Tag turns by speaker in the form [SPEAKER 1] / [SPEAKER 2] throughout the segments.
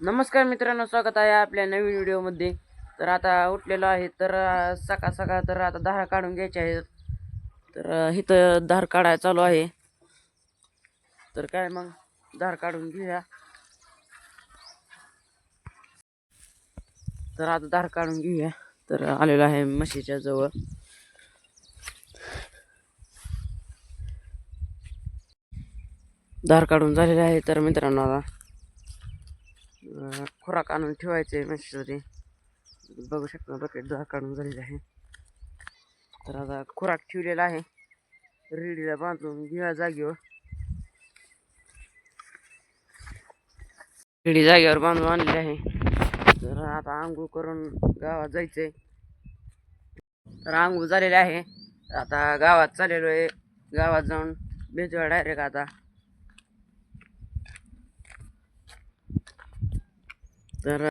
[SPEAKER 1] नमस्कार मित्रांनो स्वागत आहे आपल्या नवीन व्हिडिओमध्ये. तर आता उठलेलो आहे तर सकाळ सकाळ तर आता धार काढून घ्यायचे आहेत तर इथं धार काढायला चालू आहे. तर काय मग धार काढून घेऊया. तर आता धार काढून घेऊया. तर आलेलो आहे म्हशीच्या जवळ. धार काढून झालेले आहे तर मित्रांनो आता खुराक आणून ठेवायचे म्हशीसाठी बघू शकता बकेट दहा काढून झालेले आहे. तर आता खुराक ठेवलेला आहे. रेडीला बांधून घ्या जागेवर. रेडी जागेवर बांधून आणलेली आहे. तर आता आंघोळ करून गावात जायचंय. तर आंघोळ झालेले आहे. आता गावात चाललेलो आहे. गावात जाऊन भेटूया डायरेक्ट आता. तर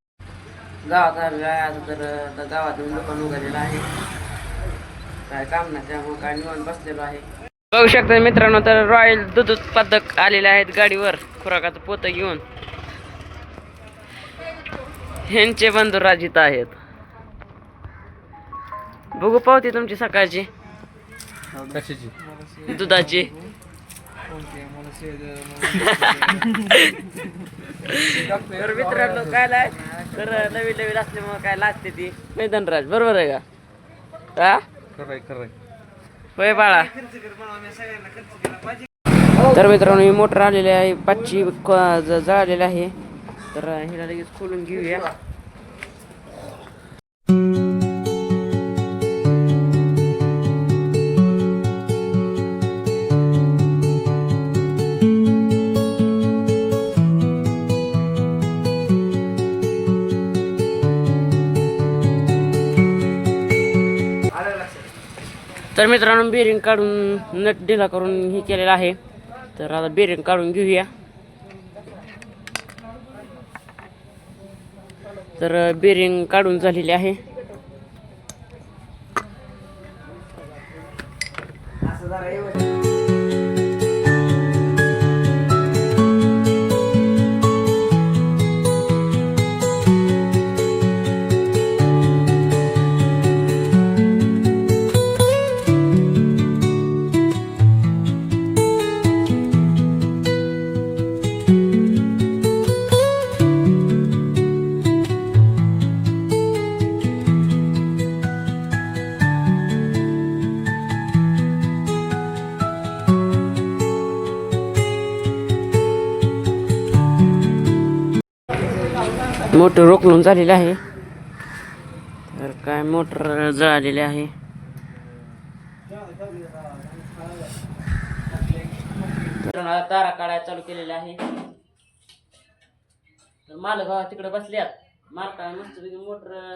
[SPEAKER 1] गावात आलेलो आहे आता तर आता गावातून दुकान उघडलेलं आहे. काय काम नाही त्यामुळे काय निवांत बसलेलो आहे. बघू शकता मित्रांनो तर रॉयल दूध उत्पादक आलेले आहेत गाडीवर खुराकाचं पोतं घेऊन. ह्यांचे बंधू राजित आहेत. बघू पावती तुमची सकाळची.
[SPEAKER 2] कशाची?
[SPEAKER 1] दुधाची. तर मित्रांनो काय लाय तर नवीन नवीन असल्यामुळे काय लागते ती. मैदानराज बरोबर आहे का? हा?
[SPEAKER 2] खरंय खरंय.
[SPEAKER 1] होय बाळा. तर मित्रांनो ही मोटर आलेली आहे पाचची जळालेली आहे. तर हिला लगेच खोलून घेऊया. तर मित्रांनो बेरिंग काढून नट ढिला करून हे केलेलं आहे. तर आता बेरिंग काढून घेऊया. तर बेरिंग काढून झालेली आहे. मोटर रोखलून झालेलं आहे. तर काय मोटर जळालेली आहे. तारा काढायला चालू केलेले आहे. तर मालगाव तिकडे बसल्यात. मालका मस्त मोटर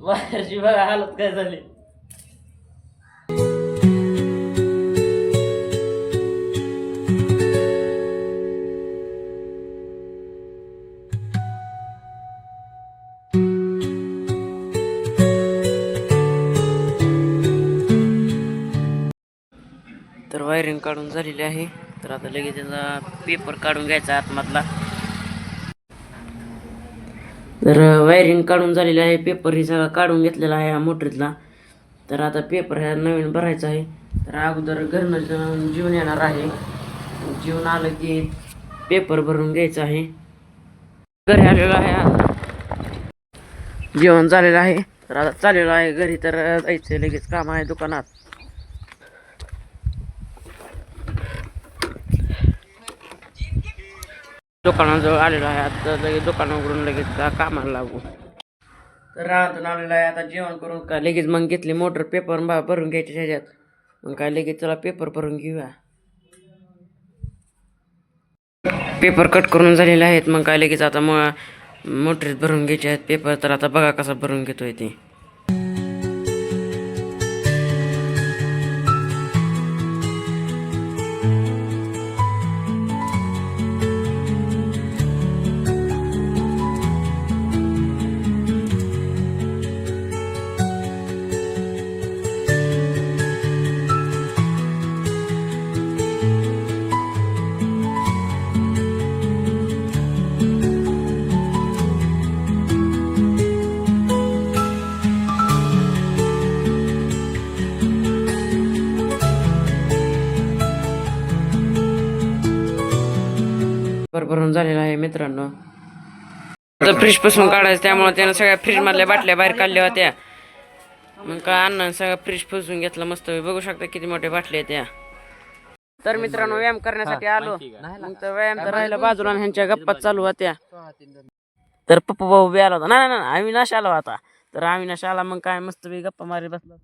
[SPEAKER 1] वायरची बघा हालत काय झाली. वायरिंग काढून झालेली आहे. तर आता लगेच त्याचा पेपर काढून घ्यायचा आतमधला. तर वायरिंग काढून झालेली आहे. पेपर ही सगळा काढून घेतलेला आहे या मोटरीतला. तर आता पेपर ह्या नवीन भरायचा आहे. तर अगोदर घरनं जीवन येणार आहे. जीवन आलं की पेपर भरून घ्यायचं आहे. घरी आलेलो आहे आता. जेवण झालेलं आहे. तर आता चाललेलो आहे घरी. तर जायचं लगेच काम आहे दुकानात. दुकानाजवळ आलेलो आहे. आता लगेच दुकानावरून लगेच कामाला लागू. तर राहतून आलेलो आहे. आता जेवण करून का? लगेच मग घेतली मोटर पेपर भरून घ्यायचे ह्याच्यात. मग काय लगेच चला पेपर भरून घेऊया. पेपर कट करून झालेले आहेत. मग काय लगेच आता मग मोटरीत भरून घ्यायचे आहेत. पेपर तर आता बघा कसा भरून घेतोय ते. भरून झालेला आहे मित्रांनो. फ्रीजपासून काढायचं त्यामुळे त्यानं सगळ्या फ्रीज मधल्या बाटल्या बाहेर काढल्या होत्या. मग काय अण्णा सगळं फ्रीज पुसून घेतलं मस्त. बघू शकता किती मोठ्या बाटल्या आहेत त्या. तर मित्रांनो व्यायाम करण्यासाठी आलो. मग तर व्यायाम तर राहिला बाजूला ह्यांच्या गप्पात चालू होत्या. तर पप्पू भाऊ बी आला होता. ना ना आम्ही नाश आला होता. तर आम्ही नाश आला मग काय मस्त बी गप्पा मारी बसला